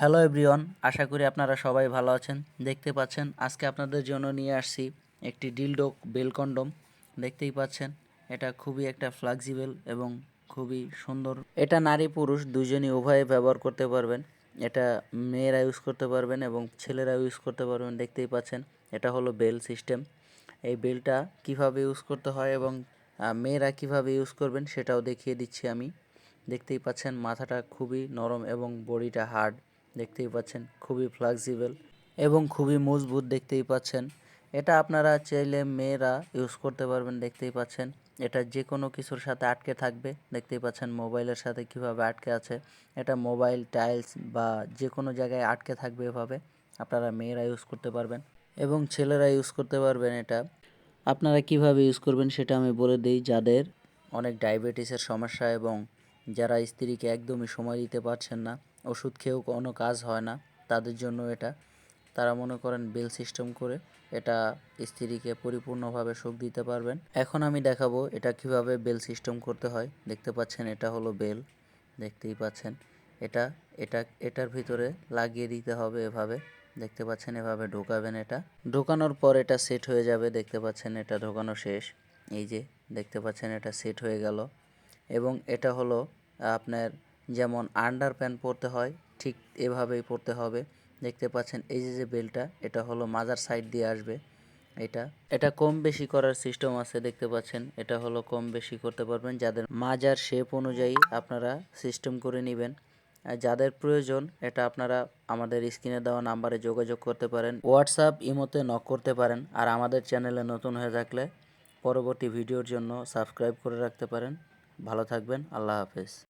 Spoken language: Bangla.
হ্যালো এভরিওয়ান আশা করি আপনারা সবাই ভালো আছেন। দেখতে পাচ্ছেন, আজকে আপনাদের জন্য নিয়ে আসছি একটি ডিলডো বেল কন্ডম। দেখতেই পাচ্ছেন, এটা খুবই একটা ফ্লেক্সিবল এবং খুবই সুন্দর। এটা নারী পুরুষ দুজনই উভয়ে ব্যবহার করতে পারবেন। এটা মেয়েরা ইউজ করতে পারবেন এবং ছেলেরা ইউজ করতে পারবেন। দেখতেই পাচ্ছেন, এটা হলো বেল সিস্টেম এই বেলটা কীভাবে ইউজ করতে হয় এবং মেয়েরা কীভাবে ইউজ করবেন সেটাও দেখিয়ে দিচ্ছি আমি। দেখতেই পাচ্ছেন, মাথাটা খুবই নরম এবং বডিটা হার্ড দেখতেই পাচ্ছেন, খুবই ফ্লেক্সিবল এবং খুবই মজবুত দেখতেই পাচ্ছেন। এটা আপনারা চাইলে মেয়েরা ইউজ করতে পারবেন, দেখতেই পাচ্ছেন। এটা যে কোনো কিছুর সাথে আটকে থাকবে, দেখতেই পাচ্ছেন মোবাইলের সাথে কীভাবে আটকে আছে। এটা মোবাইল টাইলস বা যে কোনো জায়গায় আটকে থাকবে এভাবে আপনারা মেয়েরা ইউজ করতে পারবেন এবং ছেলেরা ইউজ করতে পারবেন এটা। আপনারা কীভাবে ইউজ করবেন সেটা আমি বলে দিই, যাদের অনেক ডায়াবেটিসের সমস্যা এবং যারা স্ত্রীকে একদমই সময় দিতে পারছেন না, ওষুধ খেয়েও কোনো কাজ হয় না, তাদের জন্য এটা। তারা মনে করেন বেল সিস্টেম করে এটা স্ত্রীকে পরিপূর্ণভাবে সুখ দিতে পারবেন। এখন আমি দেখাবো এটা কীভাবে বেল সিস্টেম করতে হয়। দেখতে পাচ্ছেন এটা হলো বেল, দেখতেই পাচ্ছেন। এটা এটা, এটার ভিতরে লাগিয়ে দিতে হবে এভাবে। দেখতে পাচ্ছেন এভাবে ঢোকাবেন এটা। ঢোকানোর পর এটা সেট হয়ে যাবে, দেখতে পাচ্ছেন এটা ঢোকানো শেষ। এই যে, দেখতে পাচ্ছেন এটা সেট হয়ে গেল। এবং এটা হলো আপনার যেমন আন্ডার প্যান্ট পরতে হয়, ঠিক এভাবেই পরতে হবে। দেখতে পাচ্ছেন এই যে যে বেলটা, এটা হলো মাজার সাইড দিয়ে আসবে। এটা এটা কম বেশি করার সিস্টেম আছে, দেখতে পাচ্ছেন। এটা হলো কম বেশি করতে পারবেন। যাদের মাজার শেপ অনুযায়ী আপনারা সিস্টেম করে নেবেন। যাদের প্রয়োজন, এটা আপনারা আমাদের স্ক্রিনে দেওয়া নাম্বারে যোগাযোগ করতে পারেন। হোয়াটসঅ্যাপ ইমোতে নক করতে পারেন। আর আমাদের চ্যানেলে নতুন হয়ে থাকলে পরবর্তী ভিডিওর জন্য সাবস্ক্রাইব করে রাখতে পারেন। ভালো থাকবেন। আল্লাহ হাফেজ।